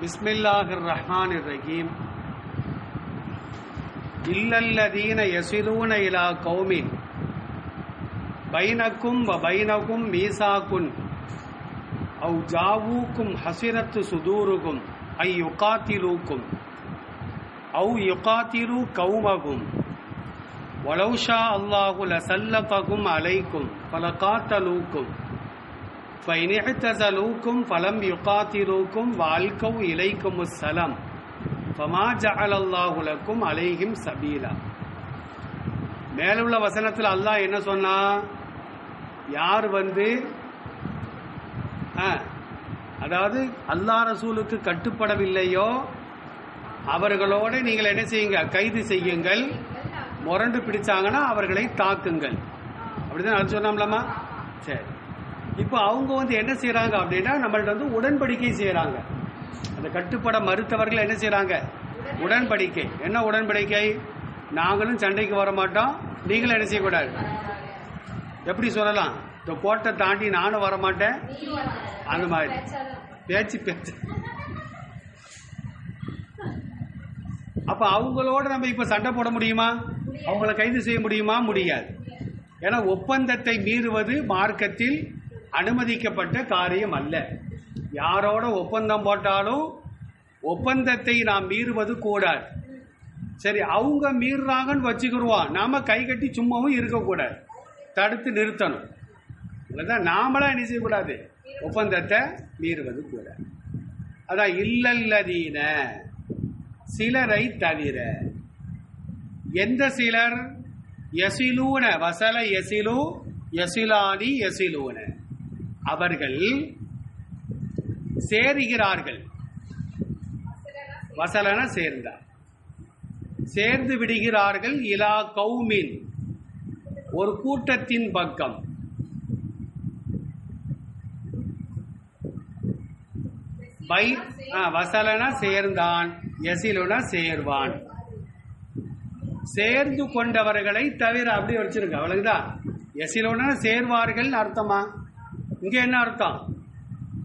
பிஸ்மில்லாஹ் ரஹ்மான் ரஹீம் இல்லல்லதீன யசிலூன இலா கௌமி பைனக்கும் வ பைனக்கும் மீசாக்குன். அவ் ஜாவூக்கும் ஹசிரத்து சுதூருக்கும் ஐ யுகாத்திலூக்கும். அவ் யுகாத்திலு கௌமகும். வலௌஷா அல்லாஹுல சல்லபகும் அலைக்கும். பல காத்தலூக்கும் ஃபைனிஹ்தசலூக்கும் ஃபலம் யுகாத்திரூக்கும் வாழ்க்கவு இலைக்கும் சலம் ஃபமா ஜஹலல்லாஹுலக்கும் அலைஹிம் சபீலா மேலுள்ள வசனத்தில் அல்லாஹ் என்ன சொன்னா? யார் வந்து அதாவது அல்லாஹ் ரசூலுக்கு கட்டுப்படவில்லையோ அவர்களோடு நீங்கள் என்ன செய்யுங்க? கைது செய்யுங்கள். முரண்டு பிடிச்சாங்கன்னா அவர்களை தாக்குங்கள். அப்படிதான் சொன்னாம்லாமா சரி. இப்போ அவங்க வந்து என்ன செய்கிறாங்க அப்படின்னா நம்மள்ட்ட வந்து உடன்படிக்கை செய்கிறாங்க அந்த கட்டுப்பட மறுத்தவர்கள் என்ன செய்கிறாங்க உடன்படிக்கை. என்ன உடன்படிக்கை? நாங்களும் சண்டைக்கு வர மாட்டோம் நீங்களும் என்ன செய்யக்கூடாது? எப்படி சொல்லலாம்? இந்த கோட்டை தாண்டி நானும் வர மாட்டேன் அந்த மாதிரி. பேச்சு பேச்சு. அப்ப அவங்களோட நம்ம இப்ப சண்டை போட முடியுமா? அவங்கள கைது செய்ய முடியுமா? முடியாது. ஏன்னா ஒப்பந்தத்தை மீறுவது மார்க்கத்தில் அனுமதிக்கப்பட்ட காரியம் அல்ல. யாரோட ஒப்பந்தம் போட்டாலும் ஒப்பந்தத்தை நாம் மீறுவது கூடாது. சரி அவங்க மீறுறாங்கன்னு வச்சுக்கிடுவோம். நாம் கை கட்டி சும்மாவும் இருக்கக்கூடாது. தடுத்து நிறுத்தணும். இல்லைதான் நாமளாக என்ன செய்யக்கூடாது? ஒப்பந்தத்தை மீறுவது கூடாது. அதான் இல்லல்லதீன சிலரை தவிர எந்த சிலர்? எசிலூன வசல எசிலு எசிலானி எசிலூன அவர்கள் சேருகிறார்கள். வசலன சேர்ந்தார் சேர்ந்து விடுகிறார்கள் இலா கௌமின். ஒரு கூட்டத்தின் பக்கம். பை ஆ, வசலன சேர்ந்தான் எசிலுன சேர்வான். சேர்ந்து கொண்டவர்களை தவிர அப்படி வச்சிருக்க அவ்வளவுதான். எசிலுன சேர்வார்கள் அர்த்தமா? இங்கே என்ன அர்த்தம்?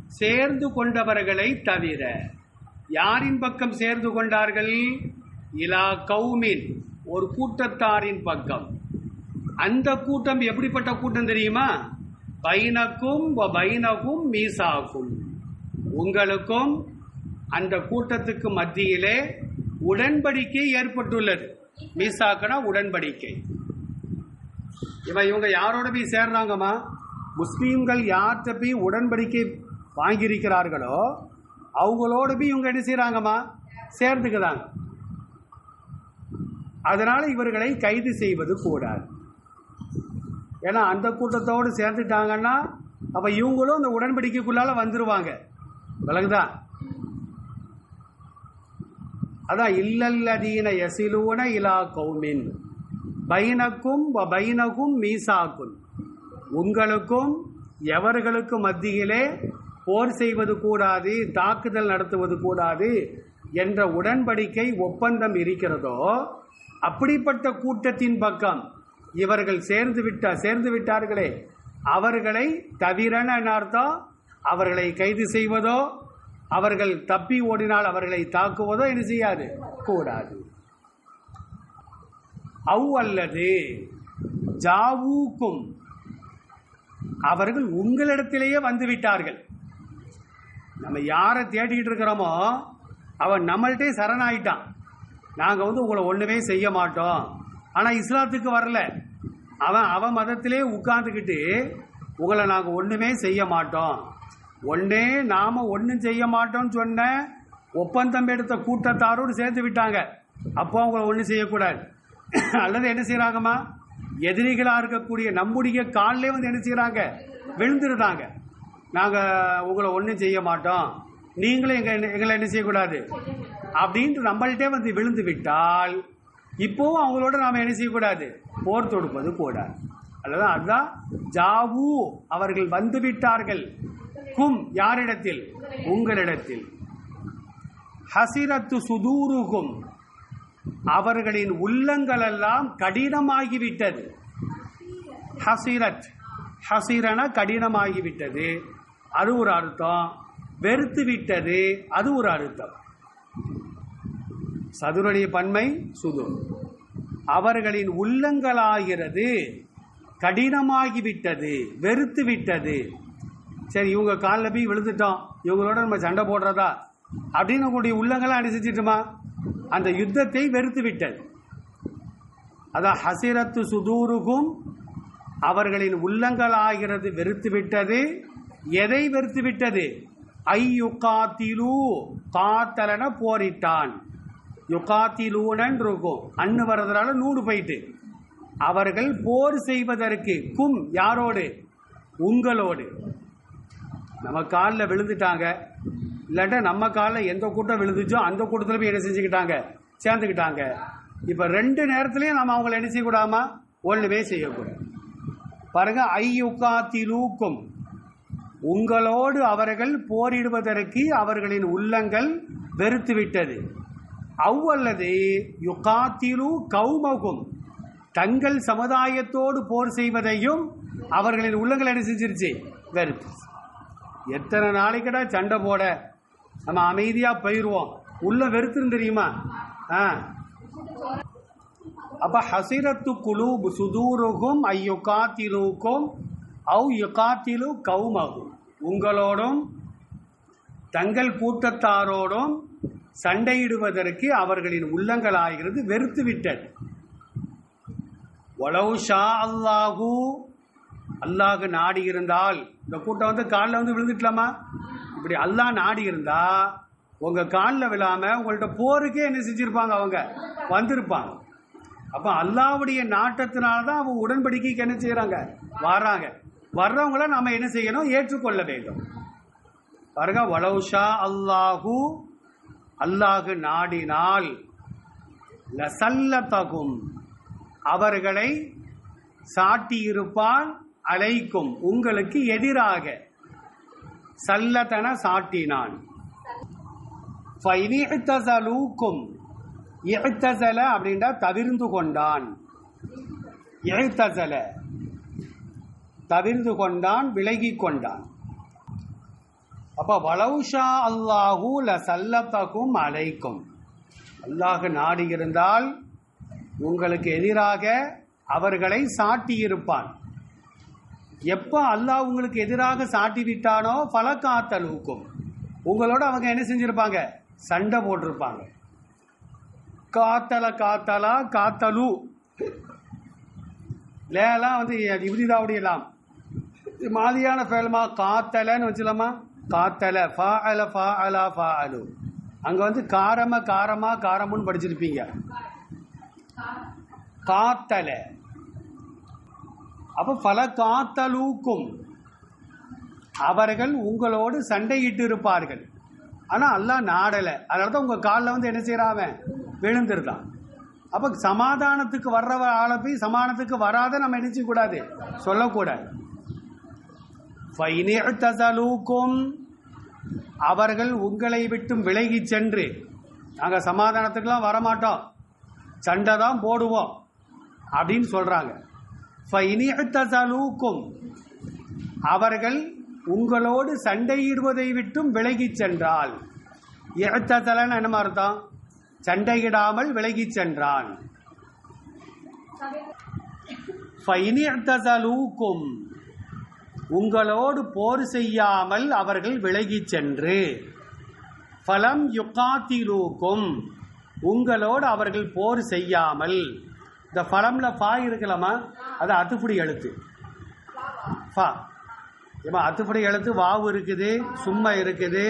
சேர்ந்து கொண்டவர்களை தவிர யாரின் பக்கம் சேர்ந்து கொண்டார்கள்? இலா கௌமின் ஒரு கூட்டத்தாரின் பக்கம். அந்த கூட்டம் எப்படிப்பட்ட கூட்டம் தெரியுமா? பைனக்கும் வ பைனகும் மீசாகும் உங்களுக்கும் அந்த கூட்டத்துக்கு மத்தியிலே உடன்படிக்கை ஏற்பட்டுள்ளது. மீசாக்கனா உடன்படிக்கை. இவன் இவங்க யாரோட போய் சேர்றாங்கம்மா? முஸ்லீம்கள் யார்கிட்ட போய் உடன்படிக்கை வாங்கியிருக்கிறார்களோ அவங்களோட போய் இவங்க என்ன செய்கிறாங்கம்மா சேர்ந்துக்கிறாங்க. அதனால் இவர்களை கைது செய்வது கூடாது. ஏன்னா அந்த கூட்டத்தோடு சேர்ந்துட்டாங்கன்னா அப்போ இவங்களும் அந்த உடன்படிக்கைக்குள்ளால வந்துடுவாங்க விலங்குதா அதான் இல்லல்லதீன எசிலூன இலா கௌமின். பைனக்கும் வ பைனகும் மீசாக்கும் உங்களுக்கும் எவர்களுக்கும் மத்தியிலே போர் செய்வது கூடாது தாக்குதல் நடத்துவது கூடாது என்ற உடன்படிக்கை ஒப்பந்தம் இருக்கிறதோ அப்படிப்பட்ட கூட்டத்தின் பக்கம் இவர்கள் சேர்ந்து விட்டா சேர்ந்து விட்டார்களே அவர்களை தவிரன அர்த்தம்? அவர்களை கைது செய்வதோ அவர்கள் தப்பி ஓடினால் அவர்களை தாக்குவதோ என்ன செய்யாது? கூடாது. அவ் அல்லது ஜாவூக்கும் அவர்கள் உங்களிடத்திலேயே வந்து விட்டார்கள். நம்ம யாரை தேடிக்கிட்டு இருக்கிறோமோ அவன் நம்மள்டே சரணாயிட்டான். நாங்கள் வந்து உங்களை ஒன்றுமே செய்ய மாட்டோம். ஆனால் இஸ்லாத்துக்கு வரல. அவன் அவன் மதத்திலே உட்கார்ந்துக்கிட்டு உங்களை நாங்கள் ஒன்றுமே செய்ய மாட்டோம். ஒன்றே நாம் ஒன்றும் செய்ய மாட்டோம்னு சொன்ன ஒப்பந்தம் எடுத்த கூட்டத்தாரோடு சேர்த்து விட்டாங்க. அப்போ அவங்கள ஒன்றும் செய்யக்கூடாது. அல்லது என்ன செய்கிறாங்கம்மா எதிரிகளாக இருக்கக்கூடிய நம்முடைய காலிலே வந்து என்ன செய்கிறாங்க விழுந்துடுறாங்க. நாங்கள் உங்களை ஒன்றும் செய்ய மாட்டோம். நீங்களும் எங்கள் எங்களை என்ன செய்யக்கூடாது? அப்படின்ட்டு நம்மள்கிட்டே வந்து விழுந்து விட்டால் இப்போவும் அவங்களோட நாம் என்ன செய்யக்கூடாது? போர் தொடுப்பது கூடாது அல்லது அதுதான் ஜாவு அவர்கள் வந்து விட்டார்கள். கும் யாரிடத்தில்? உங்களிடத்தில். ஹசிரத்து சுதூருகும். அவர்களின் உள்ளங்களெல்லாம் கடினமாகிவிட்டது. ஹசீரத். ஹசீரன கடினமாகிவிட்டது. அது ஒரு அர்த்தம். வெறுத்து விட்டது அது ஒரு அர்த்தம். சதுரனுடைய பன்மை சுது அவர்களின் உள்ளங்களாகிறது கடினமாகிவிட்டது வெறுத்து விட்டது சரி இவங்க காலில் போய் விழுந்துட்டோம். இவங்களோட நம்ம சண்டை போடுறதா? அப்படின்னு கூடிய உள்ளங்களாம் அனுசரிச்சிட்டுமா அந்த யுத்தத்தை வெறுத்து விட்டது அதான் ஹசிரத்து சுதூருகும் அவர்களின் உள்ளங்களாகிறது வெறுத்து விட்டது எதை வெறுத்து விட்டது ஐ யுகாத்திலு காத்தலன போரிட்டான். யுகாத்திலூனன் இருக்கும் அன்னு வர்றதுனால நூடு போயிட்டு. அவர்கள் போர் செய்வதற்கு கும் யாரோடு? உங்களோடு. நம்ம காலில் விழுந்துட்டாங்க. இல்லாட்டா நம்ம காலில் எந்த கூட்டம் விழுந்துச்சோ அந்த கூட்டத்தில் போய் என்ன செஞ்சுக்கிட்டாங்க? சேர்ந்துக்கிட்டாங்க. இப்போ ரெண்டு நேரத்துலையும் நம்ம அவங்கள என்ன செய்யக்கூடாமா? ஒன்றுமே செய்யக்கூடாது. பாருங்க ஐயுகாத்திலூக்கும். உங்களோடு அவர்கள் போரிடுவதற்கு அவர்களின் உள்ளங்கள் வெறுத்து விட்டது. அவ்வல்லது யுகாத்திலு கௌமகும். தங்கள் சமுதாயத்தோடு போர் செய்வதையும் அவர்களின் உள்ளங்கள் என்ன செஞ்சிருச்சு? வெறுத்து எத்தனை நாளைக்கடா சண்டை போட? நம்ம அமைதியாக போயிடுவோம் உள்ள வெறுத்துன்னு தெரியுமா? ஆ. அப்ப ஹசிரத்து குழு சுதூருகும் ஐயுகாத்திலுக்கும் அவு யுகாத்திலு கவுமகும் உங்களோடும் தங்கள் கூட்டத்தாரோடும் சண்டையிடுவதற்கு அவர்களின் உள்ளங்களாகிறது வெறுத்து விட்டது. ஒலவு ஷா அல்லாஹூ அல்லாஹு நாடி இருந்தால் இந்த கூட்டம் வந்து காலில் வந்து விழுந்துட்டலாமா? இப்படி அல்லாஹ் நாடி இருந்தா உங்க காலில் விழாம உங்கள்ட்ட போருக்கே என்ன செஞ்சிருப்பாங்க அவங்க? வந்திருப்பாங்க. அப்ப அல்லாவுடைய நாட்டத்தினால தான் அவங்க உடன்படிக்கைக்கு என்ன செய்யறாங்க வர்றாங்க வர்றவங்கள நாம என்ன செய்யணும்? ஏற்றுக்கொள்ள வேண்டும். பாருங்க வலவுஷா அல்லாஹு அல்லாஹு நாடினால் லசல்லதகும் அவர்களை சாட்டியிருப்பான் அழைக்கும். உங்களுக்கு எதிராக. சல்லதன சாட்டினான். ஃபைனிஹ்தஸலூக்கும் இஹ்தஸல அப்படின்றா தவிர்ந்து கொண்டான். இழுத்தசல தவிர்ந்து கொண்டான் விலகி கொண்டான். அப்போ வலவுஷா அல்லாஹூ சல்லத்தகும் அலைக்கும். அல்லாஹ் நாடி இருந்தால் உங்களுக்கு எதிராக அவர்களை சாட்டியிருப்பான். எப்போ அல்லாஹ் உங்களுக்கு எதிராக சாட்டி விட்டானோ பலக்காத்தலுக்கும் உங்களோட அவங்க என்ன செஞ்சிருப்பாங்க? சண்டை போட்டிருப்பாங்க. காத்தல காத்தலா காத்தலு. லேலாம் வந்து இப்திதாவுடைய லாம். மாதிரியான ஃபேலமா? காத்தலன்னு வச்சுலாமா காத்தல. ஃபா அல ஃபா அலா ஃபா அலு அங்கே வந்து காரம காரமா காரமுன்னு படிச்சிருப்பீங்க. காத்தலை. அப்போ பல காத்தலூக்கும் அவர்கள் உங்களோடு சண்டையிட்டு இருப்பார்கள் ஆனால் அல்லாஹ் நாடலை. அதனால தான் உங்கள் காலில் வந்து என்ன செய்கிறாவன் விழுந்துருதான் அப்போ சமாதானத்துக்கு வர்ற ஆளை போய் சமாதானத்துக்கு வராத நம்ம என்ன செய்யக்கூடாது? சொல்லக்கூடாது. ஃபைனிழ்தசலூக்கும் அவர்கள் உங்களை விட்டும் விலகி சென்று நாங்கள் சமாதானத்துக்கெல்லாம் வரமாட்டோம். சண்டை தான் போடுவோம். அப்படின்னு சொல்கிறாங்க ஃபைனிழ்தசலூக்கும் அவர்கள் உங்களோடு சண்டையிடுவதை விட்டும் விலகிச் சென்றால். இழத்தலன்னு என்ன அர்த்தம்? சண்டையிடாமல் விலகிச் சென்றான். ஃபைனிழ்தசலூக்கும் உங்களோடு போர் செய்யாமல் அவர்கள் விலகிச் சென்று. ஃபலம் யுகாத்திலூக்கும். உங்களோடு அவர்கள் போர் செய்யாமல். இந்த ஃபலம்ல ஃபா இருக்கலாமா அது அத்துப்புடி எழுத்து. ஃபா. ஏமா அத்துப்படி எழுத்து வாவு இருக்குது சும்மா இருக்குது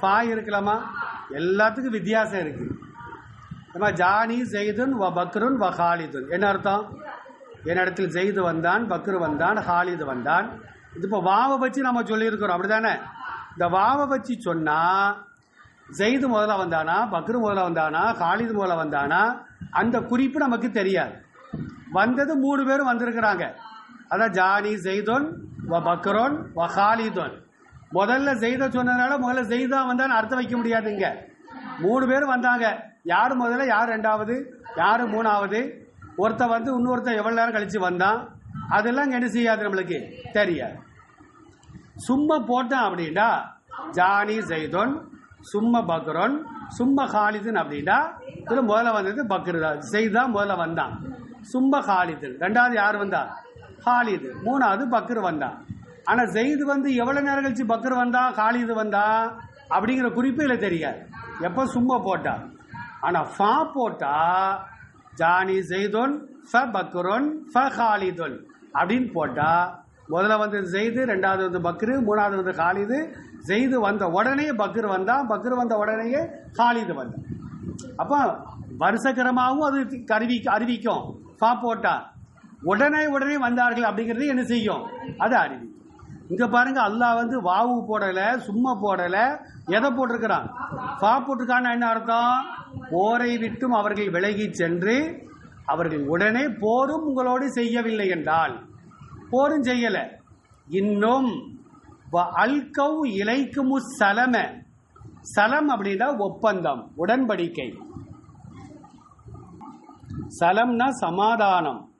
ஃபா இருக்கலாமா? எல்லாத்துக்கும் வித்தியாசம் இருக்குது ஏமா ஜானி ஜெய்துன் வ பக்ருன் வ ஹாலிதுன். என்ன அர்த்தம்? என்னிடத்தில் ஜெய்து வந்தான் பக்ரு வந்தான் ஹாலிது வந்தான். இது இப்போ வாவை வச்சு நம்ம சொல்லியிருக்கிறோம். அப்படி தானே இந்த வாவை வச்சு சொன்னால் ஜெய்து முதல்ல வந்தானா பக்ரு முதல்ல வந்தானா ஹாலிது முதல்ல வந்தானா அந்த குறிப்பு நமக்கு தெரியாது. வந்தது மூணு பேரும் வந்திருக்கிறாங்க. அதான் ஜானி ஜெய்தோன் வ பக்ரோன் வ ஹாலிதோன் முதல்ல ஜெய்த சொன்னதுனால முதல்ல ஜெய்தா வந்தான்னு அர்த்தம் வைக்க முடியாதுங்க மூணு பேரும் வந்தாங்க. யார் முதல்ல யார் ரெண்டாவது யார் மூணாவது? ஒருத்தன் வந்து இன்னொருத்தன் எவ்வளோ நேரம் கழித்து வந்தான்? அதெல்லாம் என்ன செய்யாது நம்மளுக்கு? தெரியாது. சும்மா போட்டான் அப்படின்னா ஜானி ஜெய்தோன் சும்ம பக்ரோன் சும்ம ஹாலிதுன் அப்படின்னா இதில் முதல்ல வந்தது பக்ரு தான். ஜெயித் முதல்ல வந்தான். சும்ப ஹாலிது ரெண்டாவது யார் வந்தா? ஹாலிது மூணாவது பக்ரு வந்தா. ஆனா ஜெயிது வந்து எவ்வளவு நேரம் கழிச்சு பக்ரு வந்தா ஹாலிது வந்தா? அப்படிங்கிற குறிப்பு இல்லை தெரியாது எப்போ சும்மா போட்டா? ஆனா ஃபா போட்டா ஜானி ஜெய்தோன் ஃப பக்ரோன் ஃப ஹாலிதுன் அப்படின்னு போட்டா முதல்ல வந்து ஜெய்து ரெண்டாவது வந்து பக்ரு மூணாவது வந்து ஹாலிது ஜெய்து வந்த உடனே பக்ரு வந்தா பக்ரு வந்த உடனேயே ஹாலிது வந்தான் அப்போ வருஷக்கிரமாகவும் அது அறிவி அறிவிக்கும். ஃபா போட்டா உடனே உடனே வந்தார்கள் அப்படிங்கிறது என்ன செய்யும்? அது அறிவி. இங்க பாருங்க அல்லாஹ் வந்து வாவு போடல சும்மா போடல எதை போட்டிருக்கிறான்? ஃபா போட்டிருக்கான்னு என்ன அர்த்தம்? போரை விட்டும் அவர்கள் விலகி சென்று அவர்கள் உடனே போரும் உங்களோடு செய்யவில்லை என்றால் போரும் செய்யல. இன்னும் வ- அல்கவ் இலைக்குமு சலம. சலம் அப்படின்னா ஒப்பந்தம் உடன்படிக்கை. சலம்னா சமாதானம்.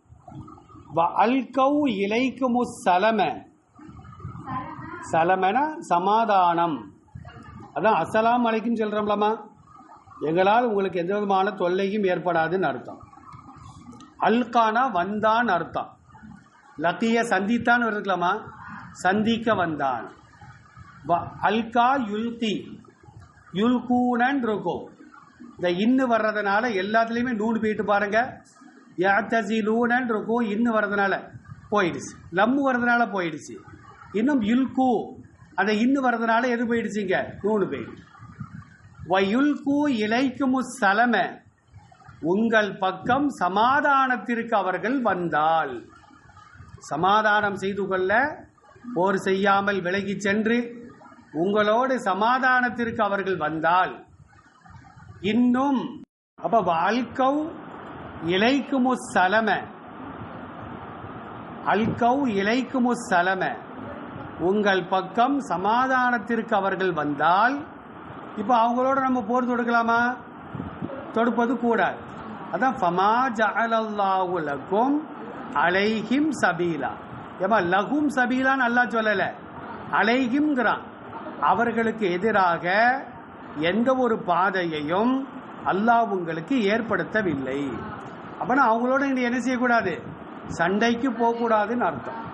வ அல்கவ் இலைக்குமு சலம. சலமனா சமாதானம். அதான் அசலாம் அலைக்கும் சொல்கிறோம்லம்மா எங்களால் உங்களுக்கு எந்த விதமான தொல்லையும் ஏற்படாதுன்னு அர்த்தம். அல்கானா வந்தான் அர்த்தம். லத்திய சந்தித்தான் இருக்கலாமா சந்திக்க வந்தான். வ- அல்கா யுல்கி. யுல்கூனன் இருக்கும் இந்த இன்னு வர்றதுனால எல்லாத்துலேயுமே நூறு போயிட்டு பாருங்க. யாத்தசி லூனன் இருக்கும் இன்னு வர்றதுனால போயிடுச்சு. லம்மு வர்றதுனால போயிடுச்சு. இன்னும் யுல்கு அந்த இன்னு வர்றதுனால எது போயிடுச்சுங்க? நூனு போயிடுச்சு. வயுல்கு இலைக்குமு சலம உங்கள் பக்கம் சமாதானத்திற்கு அவர்கள் வந்தால். சமாதானம் செய்து கொள்ள போர் செய்யாமல் விலகி சென்று உங்களோடு சமாதானத்திற்கு அவர்கள் வந்தால். இன்னும் அப்ப வாழ்க்கவ் இலைக்குமு சலம. அல்கவ் இலைக்குமு சலம. உங்கள் பக்கம் சமாதானத்திற்கு அவர்கள் வந்தால் இப்போ அவங்களோட நம்ம போர் தொடுக்கலாமா? தொடுப்பது கூடாது. அதான் ஃபமா ஜஅலல்லாஹு லகும் அலைஹிம் சபீலா. ஏமா லகும் சபீலான்னு அல்லாஹ் சொல்லலை. அலைஹிம்ங்கிறான். அவர்களுக்கு எதிராக எந்த ஒரு பாதையையும் அல்லாஹ் உங்களுக்கு ஏற்படுத்தவில்லை. அப்போனா அவங்களோட நீங்கள் என்ன செய்யக்கூடாது? சண்டைக்கு போகக்கூடாதுன்னு அர்த்தம்.